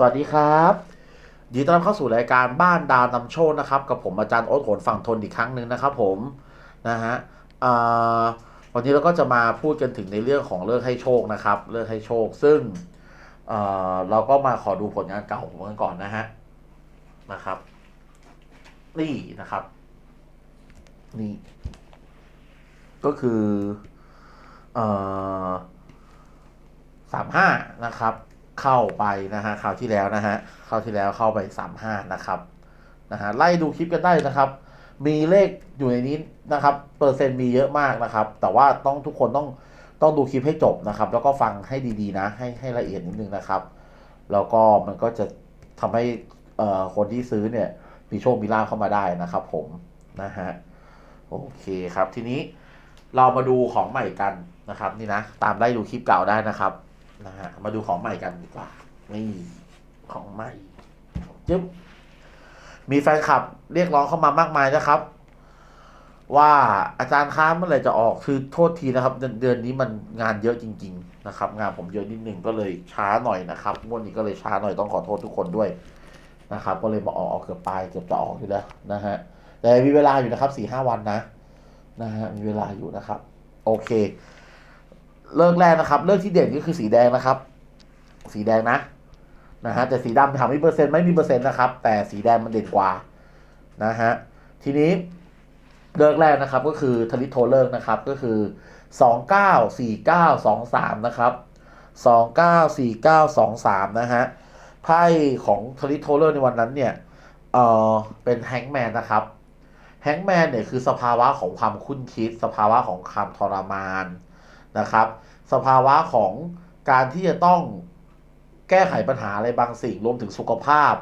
สวัสดีครับยินดีต้อนรับเข้าสู่รายการบ้านดาวนำโชคนะครับ กับผมอาจารย์โอ๊ตโหนฝั่งทนอีกครั้งหนึ่งนะครับผมนะฮะวันนี้เราก็จะมาพูดกันถึงในเรื่องของเลิกให้โชคนะครับเลิกให้โชค ซึ่งเเราก็มาขอดูผลงานเก่าของผมกันก่อนนะฮะนะครับนี่นะครับ นี่ ก็คือสามห้านะครับ เข้าไปนะฮะคราวที่แล้วนะฮะคราวที่แล้วเข้าไปสามห้านะครับนะฮะไล่ดูคลิปกันได้นะครับ มีเลขอยู่ในนี้นะครับ เปอร์เซ็นต์มีเยอะมากนะครับ แต่ว่าต้องทุกคนต้องต้องดูคลิปให้จบนะครับ แล้วก็ฟังให้ดีๆนะ ให้ให้ละเอียดนิดนึงนะครับ แล้วก็มันก็จะทำให้คนที่ซื้อเนี่ยมีโชคมีลาภเข้ามาได้นะครับ ผมนะฮะโอเคครับทีนี้เรามาดูของใหม่กันนะครับ นี่นะ ตามไล่ดูคลิปเก่าได้นะครับ นะฮะมาดูของใหม่กันดีกว่า นี่ของใหม่จึ๊บมีแฟนคลับเรียกร้องเข้ามามากมายนะครับ ว่าอาจารย์ค้าเมื่อไหร่จะออกคือโทษทีนะครับ เดือนนี้มันงานเยอะจริง ๆ นะครับ งานผมเยอะนิดนึงก็เลยช้าหน่อยนะครับงวดนี้ก็เลยช้าหน่อยต้องขอโทษทุกคนด้วยนะครับ ก็เลยมาออกเอาเกือบปลายเกือบจะออกอยู่แล้วนะฮะแต่มีเวลาอยู่นะครับสี่ห้าวันนะนะฮะมีเวลาอยู่นะครับ โอเค เลิกแรกนะครับ เลิกที่เด่นก็คือสีแดงนะครับ สีแดงนะนะฮะแต่สีดำถามมีเปอร์เซ็นต์ไม่มีเปอร์เซ็นต์นะครับ แต่สีแดงมันเด่นกว่านะฮะทีนี้เลิกแรกนะครับก็คือทลิโทเลิกนะครับก็คือสองเก้าสี่เก้าสองสามนะครับสองเก้าสี่เก้าสองสามนะฮะไพ่ของทลิโทเลิกในวันนั้นเนี่ยเออเป็นแฮงแมนนะครับแฮงแมนเนี่ยคือสภาวะของความคุ้นคิด สภาวะของความทรมาน นะครับ สภาวะของการที่จะต้องแก้ไขปัญหาอะไรบางสิ่งรวมถึงสุขภาพ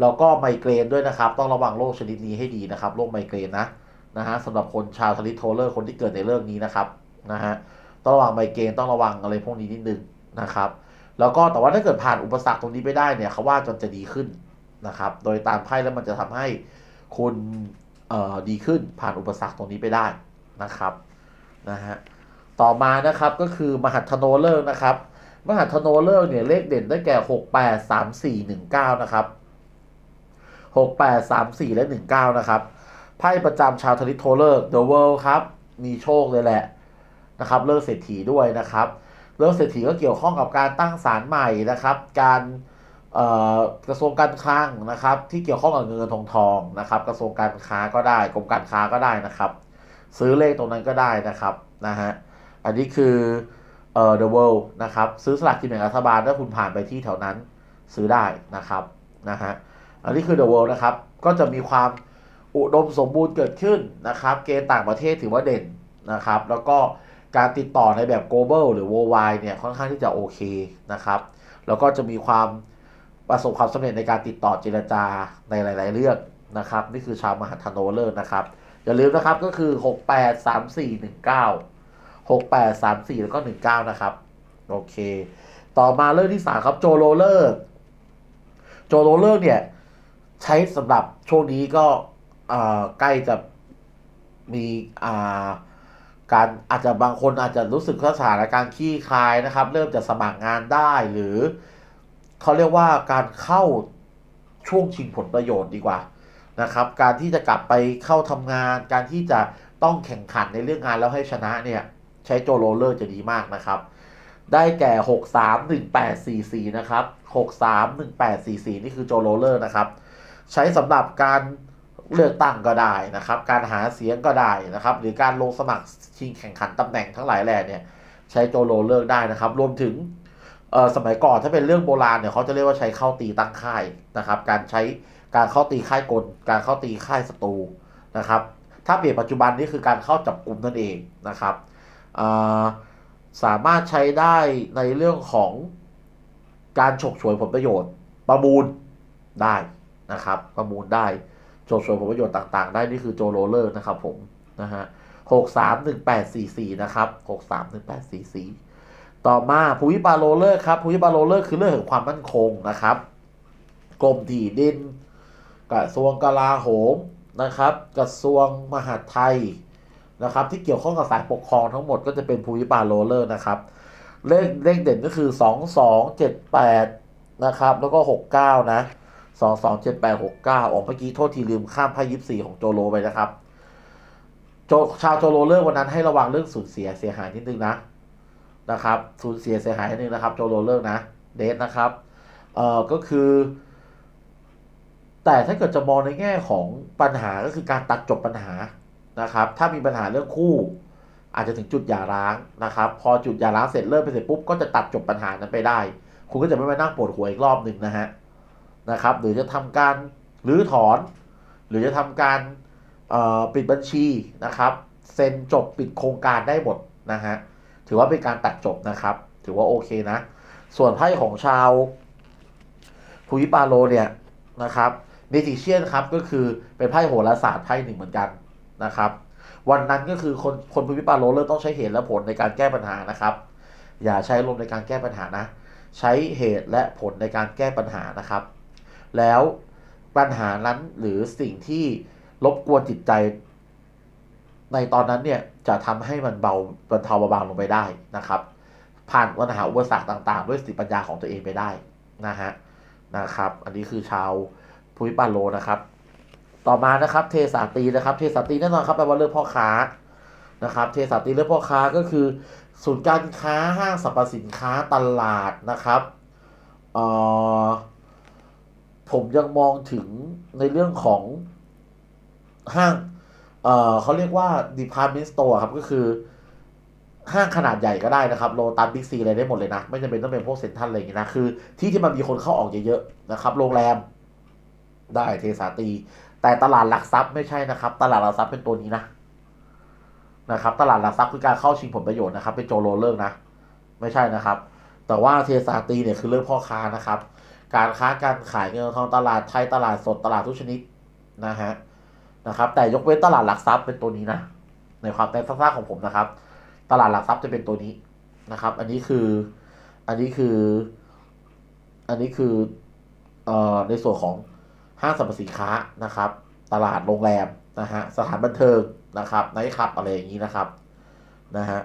แล้วก็ไมเกรนด้วยนะครับ ต้องระวังโรคชนิดนี้ให้ดีนะครับโรคไมเกรนนะนะฮะสำหรับคนชาวทลิตโทเลอร์คนที่เกิดในเรื่องนี้นะครับนะฮะต้องระวังไมเกรนต้องระวังอะไรพวกนี้นิดนึงนะครับ แล้วก็แต่ว่าถ้าเกิดผ่านอุปสรรคตรงนี้ไปได้เนี่ยเขาว่าจนจะดีขึ้นนะครับ โดยตามไพ่แล้วมันจะทำให้คุณเอ่อดีขึ้นผ่านอุปสรรคตรงนี้ไปได้นะครับนะฮะ ต่อมานะครับก็คือมหัทโนเลิกนะครับ มหัทโนเลิกเนี่ยเลขเด่นได้แก่หกแปดสามสี่หนึ่งเก้านะครับหกแปดสามสี่และหนึ่งเก้านะครับไพ่ประจำชาวทริตโทเลิก The World ครับ มีโชคเลยแหละนะครับ เลิกเศรษฐีด้วยนะครับเลิกเศรษฐีก็เกี่ยวข้องกับการตั้งศาลใหม่นะครับ การกระทรวงการคลังนะครับ ที่เกี่ยวข้องกับเงินเงินทองทองนะครับ กระทรวงการค้าก็ได้กรมการค้าก็ได้นะครับ ซื้อเลขตรงนั้นก็ได้นะครับนะฮะ อันนี้คือเอ่อ the world นะครับ ซื้อสลากกินแบ่งรัฐบาลถ้าคุณผ่านไปที่แถวนั้นซื้อได้นะครับนะฮะอันนี้คือ the world นะครับ ก็จะมีความอุดมสมบูรณ์เกิดขึ้นนะครับ เกณฑ์ต่างประเทศถือว่าเด่นนะครับ แล้วก็การติดต่อในแบบ global หรือ worldwide เนี่ยค่อนข้างที่จะโอเคนะครับ แล้วก็จะมีความประสบความสำเร็จในการติดต่อเจรจาในหลาย ๆ เรื่องนะครับ นี่คือชาวมหาธโนเลอร์นะครับ อย่าลืมนะครับก็คือ 6 8 3 4 1 9 6 8 3 4 แล้วก็ 19 นะครับ โอเค ต่อมาเรื่องที่ 3 ครับโจโรเลอร์โจโรเลอร์เนี่ย ใช้สำหรับช่วงนี้ก็ใกล้จะมีาการอาจจะบางคนอาจจะรู้สึกว่าสถานการณ์ขี้คายนะครับ เริ่มจะสมัครงานได้หรือเขาเรียกว่าการเข้าช่วงชิงผลประโยชน์ดีกว่านะครับ การที่จะกลับไปเข้าทำงาน การที่จะต้องแข่งขันในเรื่องงานแล้วให้ชนะเนี่ย ใช้โจโรเลอร์จะดีมากนะครับ ได้แก่ 6 3 1 8 4 4 นะครับ 6 3 1 8 4 4 นี่คือโจโรเลอร์นะครับ ใช้สำหรับการเลือกตั้งก็ได้นะครับ การหาเสียงก็ได้นะครับ หรือการลงสมัครชิงแข่งขันตำแหน่งทั้งหลายแหล่เนี่ย ใช้โจโรเลอร์ได้นะครับ รวมถึงสมัยก่อนถ้าเป็นเรื่องโบราณเนี่ยเขาจะเรียกว่าใช้เข้าตีตั้งค่ายนะครับ การใช้การเข้าตีค่ายกล การเข้าตีค่ายศัตรูนะครับ ถ้าเปลี่ยนปัจจุบันนี่คือการเข้าจับกลุ่มนั่นเองนะครับ สามารถใช้ได้ในเรื่องของการฉกฉวยผลประโยชน์ ประมูลได้นะครับ ประมูลได้ฉกฉวยผลประโยชน์ต่างๆ ได้นี่คือโจโรเลอร์นะครับผมนะฮะหกสามหนึ่งแปดสี่สี่นะครับหกสามหนึ่งแปดสี่สี่ต่อมาภูวิปาโรเลอร์ครับภูวิปาโรเลอร์คือเรื่องของความมั่นคงนะครับกรมที่ดินกระทรวงกลาโหมนะครับ กระทรวงมหาดไทย นะครับที่เกี่ยวข้องกับสายปกครองทั้งหมดก็จะเป็นภูวิปาโรเลอร์นะครับเลขเลขเด่นก็คือ 2 2 7 8นะครับแล้วก็หกเก้านะสองสองเจ็ดแปดหกเก้าออกเมื่อกี้โทษทีลืมข้ามไพ่ยิปสี่ของโจโลไปนะครับ โจชาวโจโรเลอร์วันนั้นให้ระวังเรื่องสูญเสียเสียหายนิดนึงนะนะครับสูญเสียเสียหายนิดนึงนะครับ โจโรเลอร์นะเดทนะครับเอ่อก็คือ แต่ถ้าเกิดจะมองในแง่ของปัญหาก็คือการตัดจบปัญหา นะครับ ถ้ามีปัญหาเรื่องคู่ อาจจะถึงจุดหย่าร้างนะครับ พอจุดหย่าร้างเสร็จเลิกไปเสร็จปุ๊บก็จะตัดจบปัญหานั้นไปได้ คุณก็จะไม่มานั่งปวดหัวอีกรอบหนึ่งนะฮะนะครับ หรือจะทำการรื้อถอน หรือจะทำการปิดบัญชีนะครับเซ็นจบปิดโครงการได้หมดนะฮะถือว่าเป็นการตัดจบนะครับ ถือว่าโอเคนะ ส่วนไพ่ของชาวภูวิปาโลเนี่ยนะครับเมจิเชียนครับก็คือเป็นไพ่โหราศาสตร์ไพ่หนึ่งเหมือนกัน นะครับ วันนั้นก็คือคนคนภูวิปาโลเริ่มต้องใช้เหตุและผลในการแก้ปัญหานะครับ อย่าใช้ลมในการแก้ปัญหานะ ใช้เหตุและผลในการแก้ปัญหานะครับ แล้วปัญหานั้นหรือสิ่งที่รบกวนจิตใจ ในตอนนั้นเนี่ยจะทำให้มันเบาบรรเทาเบาบางลงไปได้นะครับ ผ่านปัญหาอุปสรรคต่าง ๆ ด้วยสติปัญญาของตัวเองไปได้นะฮะนะครับ อันนี้คือชาวภูมิปาโลนะครับ ต่อมานะครับ เทสาตีนะครับ เทสาตีแน่นอนครับแปลว่าเรื่องพ่อค้านะครับ เทสาตีเรื่องพ่อค้าก็คือศูนย์การค้าห้างสรรพสินค้าตลาดนะครับเอ่อผมยังมองถึงในเรื่องของห้างเอ่อเขาเรียกว่า department store ครับก็คือห้างขนาดใหญ่ก็ได้นะครับโลตัสบิ๊กซีอะไรได้หมดเลยนะ ไม่จำเป็นต้องเป็นพวกเซ็นทรัลอะไรอย่างงี้นะ คือที่ที่มันมีคนเข้าออกเยอะๆนะครับ โรงแรมได้เทสาตี แต่ตลาดหลักทรัพย์ไม่ใช่นะครับ ตลาดหลักทรัพย์เป็นตัวนี้นะนะครับ ตลาดหลักทรัพย์คือการเข้าชิงผลประโยชน์นะครับ เป็นโจโรเลิกนะ ไม่ใช่นะครับ แต่ว่าเทสาตีเนี่ยคือเรื่องพ่อค้านะครับ การค้าการขายเงินทองตลาดไทยตลาดสดตลาดทุกชนิดนะฮะนะครับ แต่ยกเว้นตลาดหลักทรัพย์เป็นตัวนี้นะในความแต่ซ่าของผมนะครับ ตลาดหลักทรัพย์จะเป็นตัวนี้นะครับ อันนี้คืออันนี้คือ อันนี้คือเอ่อในส่วนของ ห้างสรรพสินค้านะครับ ตลาดโรงแรมนะฮะสถานบันเทิงนะครับไนท์คลับอะไรอย่างนี้นะครับนะฮะ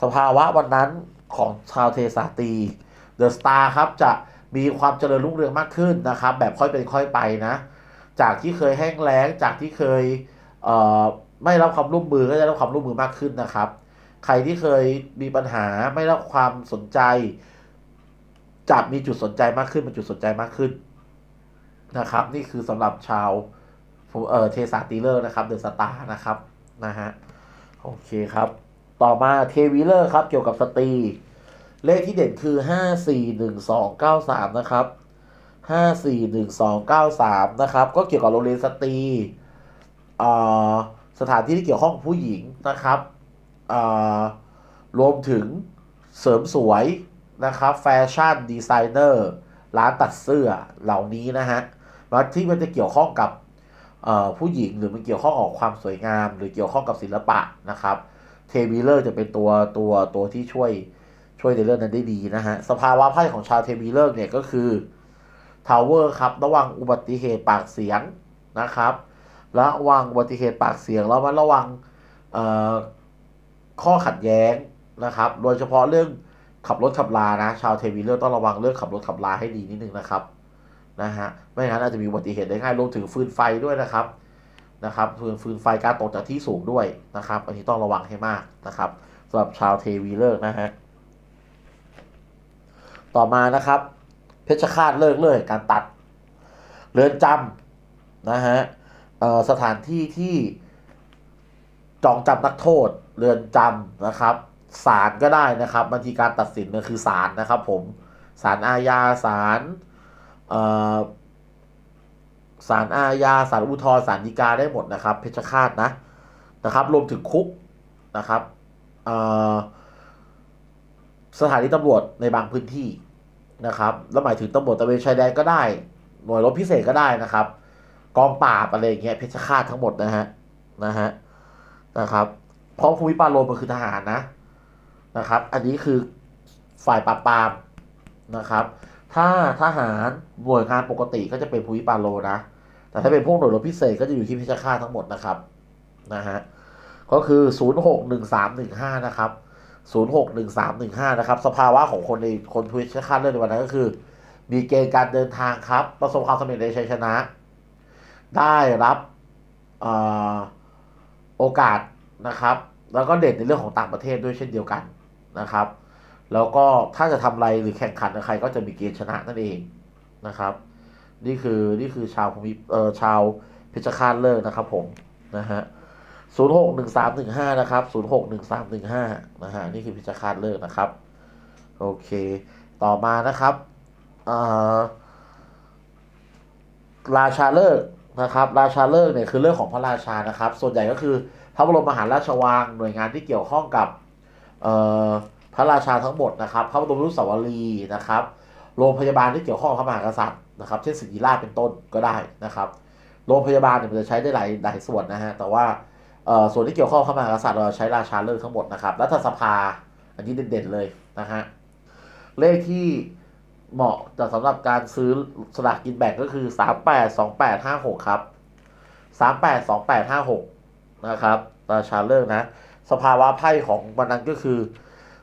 สภาวะวันนั้นของชาวเทสาตีเดอะสตาร์ครับจะมีความเจริญรุ่งเรืองมากขึ้นนะครับ แบบค่อยเป็นค่อยไปนะ จากที่เคยแห้งแล้งจากที่เคยเอ่อไม่รับความร่วมมือก็จะรับความร่วมมือมากขึ้นนะครับ ใครที่เคยมีปัญหาไม่รับความสนใจจะมีจุดสนใจมากขึ้นเป็นจุดสนใจมากขึ้น นะครับ นี่คือสำหรับชาวเอ่อเทสาตีเลอร์นะครับเดอะสตาร์นะครับนะฮะโอเคครับ ต่อมาเทวีเลอร์ครับเกี่ยวกับสตรีเลขที่เด่นคือห้าสี่หนึ่งสองเก้าสามนะครับห้าสี่หนึ่งสองเก้าสามนะครับ ก็เกี่ยวกับโรงเรียนสตรีอ่าสถานที่ที่เกี่ยวข้องผู้หญิงนะครับอ่ารวมถึงเสริมสวยนะครับ แฟชั่นดีไซเนอร์ ร้านตัดเสื้อเหล่านี้นะฮะ แล้วที่มันจะเกี่ยวข้องกับผู้หญิงหรือมันเกี่ยวข้องกับความสวยงาม หรือเกี่ยวข้องกับศิลปะนะครับเทวีเลอร์จะเป็นตัวตัวตัวที่ช่วยช่วยในเรื่องนั้นได้ดีนะฮะสภาวะไพ่ของชาวเทวีเลอร์เนี่ยก็คือทาวเวอร์ครับระวังอุบัติเหตุปากเสียงนะครับระวังอุบัติเหตุปากเสียงแล้วมันระวังข้อขัดแย้งนะครับ โดยเฉพาะเรื่องขับรถขับลานะ ชาวเทวีเลอร์ต้องระวังเรื่องขับรถขับลาให้ดีนิดนึงนะครับ นะฮะไม่งั้นอาจจะมีอุบัติเหตุได้ง่ายรวมถึงฟืนไฟด้วยนะครับนะครับฟืนฟืนไฟการตกจากที่สูงด้วยนะครับอันนี้ต้องระวังให้มากนะครับสำหรับชาวเทวีเลิกนะฮะต่อมานะครับ เพชฌฆาตเลิกเลยการตัดเรือนจำนะฮะสถานที่ที่จองจำนักโทษเรือนจำนะครับศาลก็ได้นะครับบางทีการตัดสินเนี่ยคือศาลนะครับ ผมศาลอาญาศาล ศาลอาญาศาลอุทธรศาลฎีกาได้หมดนะครับ เพชฌฆาตนะนะครับ รวมถึงคุกนะครับสถานีตำรวจในบางพื้นที่นะครับ แล้วหมายถึงตำรวจตะเวนชายแดนก็ได้ หน่วยรบพิเศษก็ได้นะครับ กองปราบอะไรอย่างเงี้ยเพชฌฆาตทั้งหมดนะฮะนะฮะนะครับเพราะภูมิปาโลมันคือทหารนะนะครับ อันนี้คือฝ่ายปราบปรามนะครับ ถ้าทหารหน่วยงานปกติก็จะเป็นภูมิปาโลนะ แต่ถ้าเป็นพวกหน่วยรบพิเศษก็จะอยู่ที่เพชฌฆาตทั้งหมดนะครับนะฮะก็คือ 061315 นะครับ 061315 นะครับ สภาวะของคนในคนเพชฌฆาตเรื่องในวันนั้นก็คือ มีเกณฑ์การเดินทางครับ ประสบความสำเร็จในชัยชนะ ได้รับอโอกาสนะครับ แล้วก็เด่นในเรื่องของต่างประเทศด้วยเช่นเดียวกันนะครับ แล้วก็ถ้าจะทำอะไรหรือแข่งขันกับใครก็จะมีเกณฑ์ชนะนั่นเองนะครับ นี่คือนี่คือชาวภูมิเอ่อชาวเพชรฆาตเลิกนะครับผมนะฮะศูนย์หกหนึ่งสามหนึ่งห้านะครับศูนย์หกหนึ่งสามหนึ่งห้านะฮะนี่คือเพชรฆาตเลิกนะครับ โอเคต่อมานะครับอราชาเลิกนะครับ ราชาเลิกเนี่ยคือเรื่องของพระราชานะครับ ส่วนใหญ่ก็คือพระบรมมหาราชวังหน่วยงานที่เกี่ยวข้องกับเอ่อ ระราชาทั้งหมดนะครับ พระบรมรูปสาวรีนะครับ โรงพยาบาลที่เกี่ยวข้องพระมหากษัตริย์นะครับเช่นศิริราชเป็นต้นก็ได้นะครับโรงพยาบาลเนี่ยมันจะใช้ได้หลายหลายส่วนนะฮะแต่ว่าส่วนที่เกี่ยวข้องพระมหากษัตริย์เราใช้ราชาเลิกทั้งหมดนะครับรัฐสภาอันนี้เด่นๆเลยนะฮะเลขที่เหมาะจะสำหรับการซื้อสลากกินแบ่งก็คือสามแปดสองแปดห้าหกครับสามแปดสองแปดห้าหกนะครับราชาเลิกนะ สภาวะไพ่ของวันนั้นก็คือ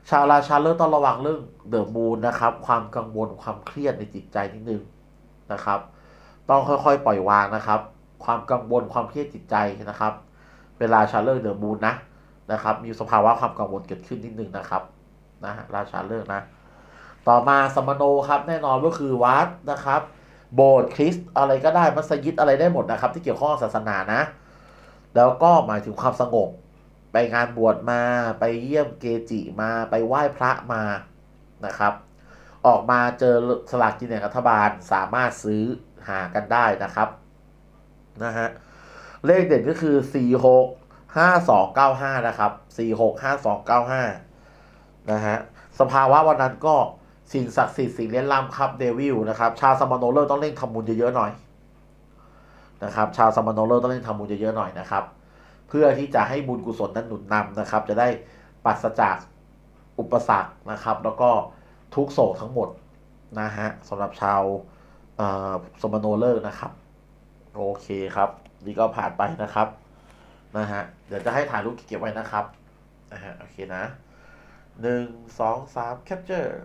ชาวราชาเลิกต้องระวังเรื่องเดอะมูนนะครับ ความกังวลความเครียดในจิตใจนิดนึงนะครับ ต้องค่อยๆ ปล่อยวางนะครับ ความกังวลความเครียดจิตใจนะครับ เวลาชาเลิกเดอะมูนนะนะครับ มีสภาวะความกังวลเกิดขึ้นนิดนึงนะครับนะราชาเลิกนะ ต่อมาสมโนครับ แน่นอนก็คือวัดนะครับ โบสถ์คริสต์อะไรก็ได้มัสยิดอะไรได้หมดนะครับ ที่เกี่ยวข้องกับศาสนานะ แล้วก็หมายถึงความสงบ ไปงานบวชมา ไปเยี่ยมเกจิมาไปไหว้พระมานะครับ ออกมาเจอสลากกินแบ่งรัฐบาลสามารถซื้อหากันได้นะครับนะฮะเลขเด่นก็คือ 4 6 5 2 9 5 นะครับ 4 6 5 2 9 5 นะฮะสภาวะวันนั้นก็สิ่งศักดิ์สิทธิ์สิ่งเล่นล้ำครับเดวิลนะครับ ชาวสมโนเลอร์ต้องเร่งทำบุญเยอะๆหน่อยนะครับ ชาวสมโนเลอร์ต้องเร่งทำบุญเยอะๆหน่อยนะครับ เพื่อที่จะให้บุญกุศลนั้นหนุนนำนะครับ จะได้ปราศจากอุปสรรคนะครับ แล้วก็ทุกโศกทั้งหมดนะฮะสำหรับชาวสมโนเลอร์นะครับ โอเคครับ นี่ก็ผ่านไปนะครับนะฮะเดี๋ยวจะให้ถ่ายรูปเก็บไว้นะครับนะฮะโอเคนะหนึ่งสองสามแคปเจอร์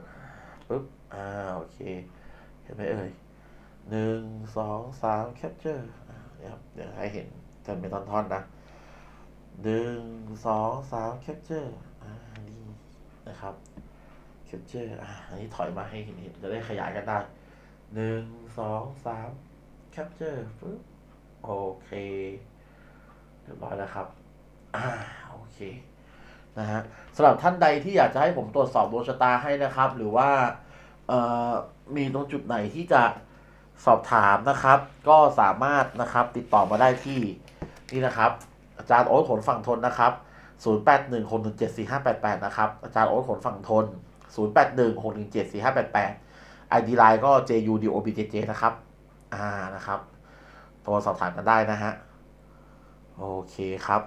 ปึ๊บอ่าโอเค เห็นไหมเอ่ยหนึ่งสองสามแคปเจอร์เดี๋ยวเดี๋ยวให้เห็นจะเป็นท่อนๆนะ หนึ่งสองสามแคปเจอร์อ่านี่นะครับแคปเจอร์อ่าอันนี้ถอยมาให้เห็นจะได้ขยายกันได้หนึ่งสองสามแคปเจอร์ปึ๊บโอเคเรียบร้อยแล้วครับอ่าโอเคนะฮะสำหรับท่านใดที่อยากจะให้ผมตรวจสอบดวงชะตาให้นะครับ หรือว่าเอ่อมีตรงจุดไหนที่จะสอบถามนะครับ ก็สามารถนะครับติดต่อมาได้ที่นี่นะครับ อาจารย์โอ๊ตขนฝั่งทนนะครับ0 8 1 6 1 7 4 5 8 8 นะครับ อาจารย์โอ๊ตขนฝั่งทน 0 8 1 6 1 7 4 5 8 8 ID line ก็ JUDOBJJ นะครับ อ่า นะครับ โทรสอบถามกันได้นะฮะ โอเคครับ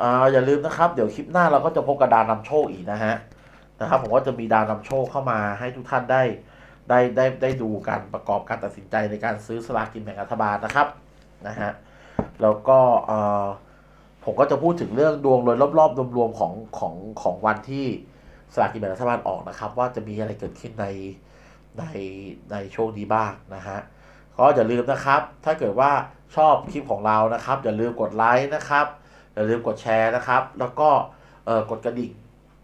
อ่าอย่าลืมนะครับ เดี๋ยวคลิปหน้าเราก็จะพบกับดาวนำโชคอีกนะฮะ นะครับ ผมก็จะมีดาวนำโชคเข้ามาให้ทุกท่านได้ ได้ ได้ ได้ดูการประกอบการตัดสินใจในการซื้อสลากกินแบ่งรัฐบาลนะครับ นะฮะ แล้วก็ เอ่อ ผมก็จะพูดถึงเรื่องดวงโดยรอบๆรวมๆของของของวันที่สลากกินแบ่งรัฐบาลออกนะครับ ว่าจะมีอะไรเกิดขึ้นในในในโชคนี้บ้างนะฮะก็อย่าลืมนะครับ ถ้าเกิดว่าชอบคลิปของเรานะครับ อย่าลืมกดไลค์นะครับ อย่าลืมกดแชร์นะครับ แล้วก็เออกดกระดิ่ง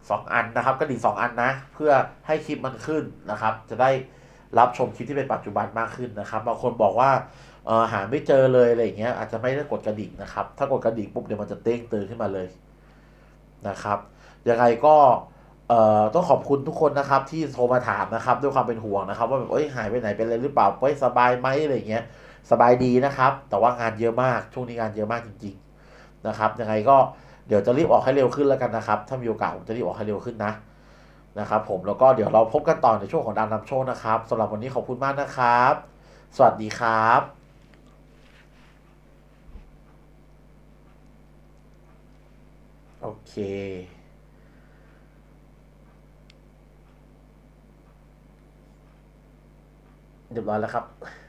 สองอันนะครับ กระดิ่งสองอันนะ เพื่อให้คลิปมันขึ้นนะครับ จะได้ รับชมคลิปที่เป็นปัจจุบันมากขึ้นนะครับบางคนบอกว่าออหาไม่เจอเลยอะไรอย่างเงี้ยอาจจะไม่ได้กดกระดิ่งนะครับ ถ้ากดกระดิ่งปุ๊บเดี๋ยวมันจะเต้งเตือนขึ้นมาเลยนะครับยังไงก็ต้องขอบคุณทุกคนนะครับ ที่โทรมาถามนะครับ ด้วยความเป็นห่วงนะครับ ว่าแบบเอ้ยหายไปไหนเป็นอะไรหรือเปล่าเอ้ยสบายไหมอะไรเงี้ยสบายดีนะครับ แต่ว่างานเยอะมากช่วงนี้งานเยอะมากจริง ๆนะครับยังไงก็เดี๋ยวจะรีบออกให้เร็วขึ้นแล้วกันนะครับ ถ้ามีโอกาสผมจะรีบออกให้เร็วขึ้นนะ นะครับผมแล้วก็เดี๋ยวเราพบกันต่อในช่วงของดานนำโชคนะครับสำหรับวันนี้ขอบคุณมากนะครับ สวัสดีครับโอเคเรียบร้อยแล้วครับ